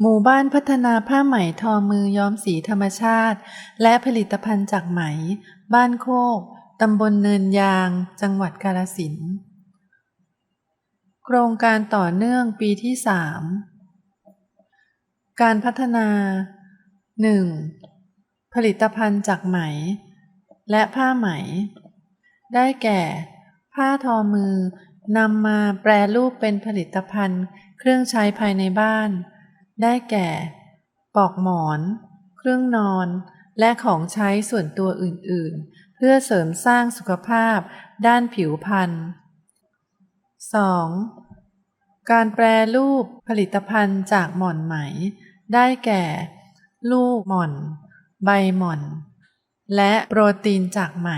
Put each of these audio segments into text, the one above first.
หมู่บ้านพัฒนาผ้าไหมทอมือย้อมสีธรรมชาติ และผลิตภัณฑ์จากไหม บ้านโคกตำบลเนินยาง จังหวัดกาฬสินโครงการต่อเนื่องปีที่สามการพัฒนา 1. ผลิตภัณฑ์จากไหม และผ้าไหม ได้แก่ ผ้าทอมือนำมาแปรรูปเป็นผลิตภัณฑ์ เครื่องใช้ภายในบ้าน ได้แก่ ปลอกหมอน เครื่องนอน และของใช้ส่วนตัวอื่นๆ เพื่อเสริมสร้างสุขภาพด้านผิวพรรณ 2. การแปรรูปผลิตภัณฑ์จากหม่อนไหม ได้แก่ ลูกหม่อน ใบหม่อน และโปรตีนจากไหม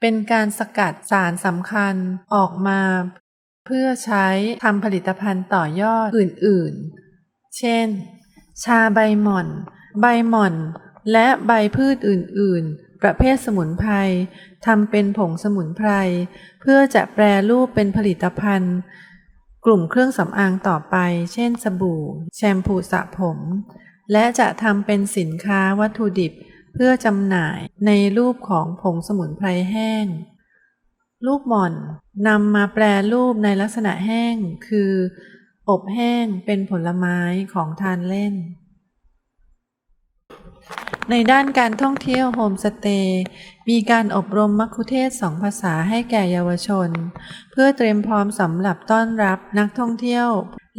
เป็นการสกัดสารสำคัญออกมา เพื่อใช้ทำผลิตภัณฑ์ต่อยอดอื่นๆ เช่น ชาใบหม่อน ใบหม่อน และใบพืชอื่น ๆ ประเภทสมุนไพรทำเป็นผงสมุนไพรเพื่อจะแปรรูปเป็นผลิตภัณฑ์ กลุ่มเครื่องสำอางต่อไป เช่น สบู่ แชมพูสระผม และจะทำเป็นสินค้าวัตถุดิบเพื่อจำหน่ายในรูปของผงสมุนไพรแห้ง ลูกหม่อนนำมาแปรรูปในลักษณะแห้ง คือ อบแห้งเป็นผลไม้ของทานเล่น ในด้านการท่องเที่ยวโฮมสเตย์มีการอบรมมัคคุเทศสองภาษาให้แก่เยาวชน เพื่อเตรียมพร้อมสำหรับต้อนรับนักท่องเที่ยว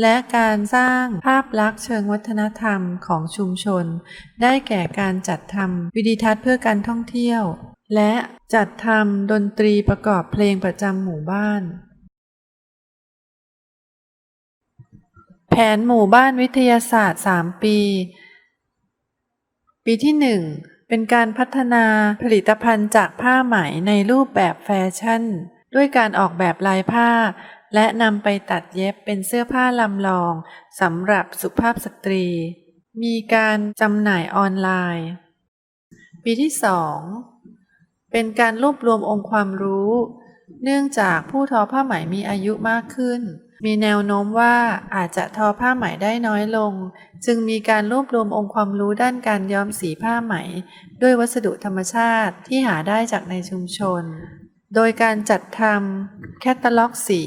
และการสร้างภาพลักษณ์เชิงวัฒนธรรมของชุมชน ได้แก่การจัดทำวิดีทัศน์เพื่อการท่องเที่ยว และจัดทำดนตรีประกอบเพลงประจำหมู่บ้าน ผนหมู่บ้านวิทยาศาสตร์ 3 ปี ปีที่ 1 เป็นการพัฒนาผลิตภัณฑ์จากผ้าไหมในรูปแบบแฟชั่น ด้วยการออกแบบลายผ้า และนำไปตัดเย็บเป็นเสื้อผ้าลำลองสำหรับสุภาพสตรี มีการจำหน่ายออนไลน์ ปีที่ 2 เป็นการรวบรวมองค์ความรู้ เนื่องจากผู้ทอผ้าไหมมีอายุมากขึ้น มีแนวโน้มว่าอาจจะทอผ้าไหมได้น้อยลง จึงมีการรวบรวมองค์ความรู้ด้านการย้อมสีผ้าไหม ด้วยวัสดุธรรมชาติที่หาได้จากในชุมชน โดยการจัดทำแคตตาล็อกสี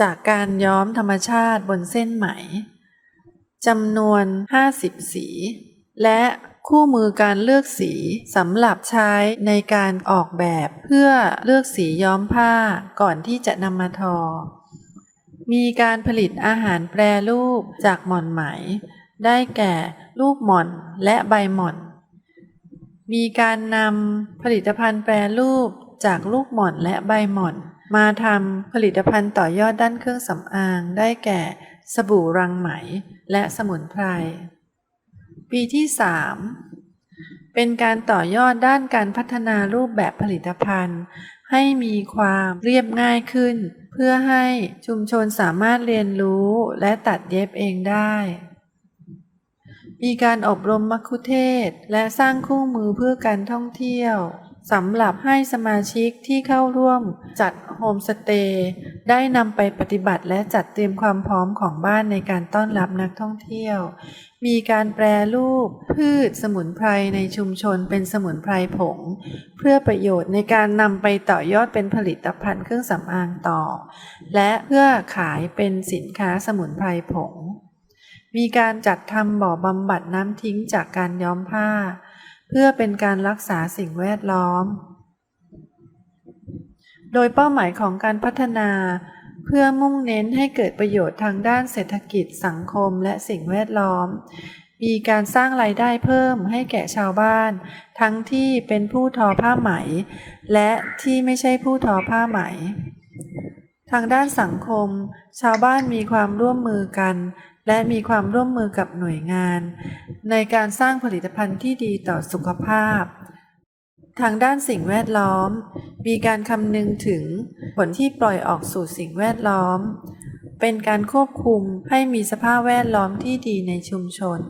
จากการย้อมธรรมชาติบนเส้นไหมจำนวน 50 สี และคู่มือการเลือกสีสำหรับใช้ในการออกแบบเพื่อเลือกสีย้อมผ้าก่อนที่จะนำมาทอ มีการผลิตอาหารแปรรูปจากหม่อนไหม ได้แก่ลูกหม่อนและใบหม่อน มีการนำผลิตภัณฑ์แปรรูปจากลูกหม่อนและใบหม่อน มาทำผลิตภัณฑ์ต่อยอดด้านเครื่องสำอาง ได้แก่สบู่รังไหมและสมุนไพร ปีที่ 3 เป็นการต่อยอดด้านการพัฒนารูปแบบผลิตภัณฑ์ ให้มีความเรียบง่ายขึ้น พื่อให้ชุมชนสามารถเรียนรู้และตัดเย็บเองได้ มีการอบรมมัคคุเทศและสร้างคู่มือเพื่อการท่องเที่ยว สำหรับให้สมาชิกที่เข้าร่วมจัดโฮมสเตย์ได้นำไปปฏิบัติและจัดเตรียมความพร้อมของบ้านในการต้อนรับนักท่องเที่ยว มีการแปรรูปพืชสมุนไพรในชุมชนเป็นสมุนไพรผง เพื่อประโยชน์ในการนำไปต่อยอดเป็นผลิตภัณฑ์เครื่องสำอางต่อ และเพื่อขายเป็นสินค้าสมุนไพรผง มีการจัดทำบ่อบำบัดน้ำทิ้งจากการย้อมผ้า เพื่อเป็นการรักษาสิ่งแวดล้อม โดยเป้าหมายของการพัฒนา เพื่อมุ่งเน้นให้เกิดประโยชน์ทางด้านเศรษฐกิจสังคมและสิ่งแวดล้อม มีการสร้างรายได้เพิ่มให้แก่ชาวบ้าน ทั้งที่เป็นผู้ทอผ้าไหม และที่ไม่ใช่ผู้ทอผ้าไหมทางด้านสังคม ชาวบ้านมีความร่วมมือกัน และมีความร่วมมือกับหน่วยงาน ในการสร้างผลิตภัณฑ์ที่ดีต่อสุขภาพ ทางด้านสิ่งแวดล้อม มีการคำนึงถึงผลที่ปล่อยออกสู่สิ่งแวดล้อม เป็นการควบคุมให้มีสภาพแวดล้อมที่ดีในชุมชน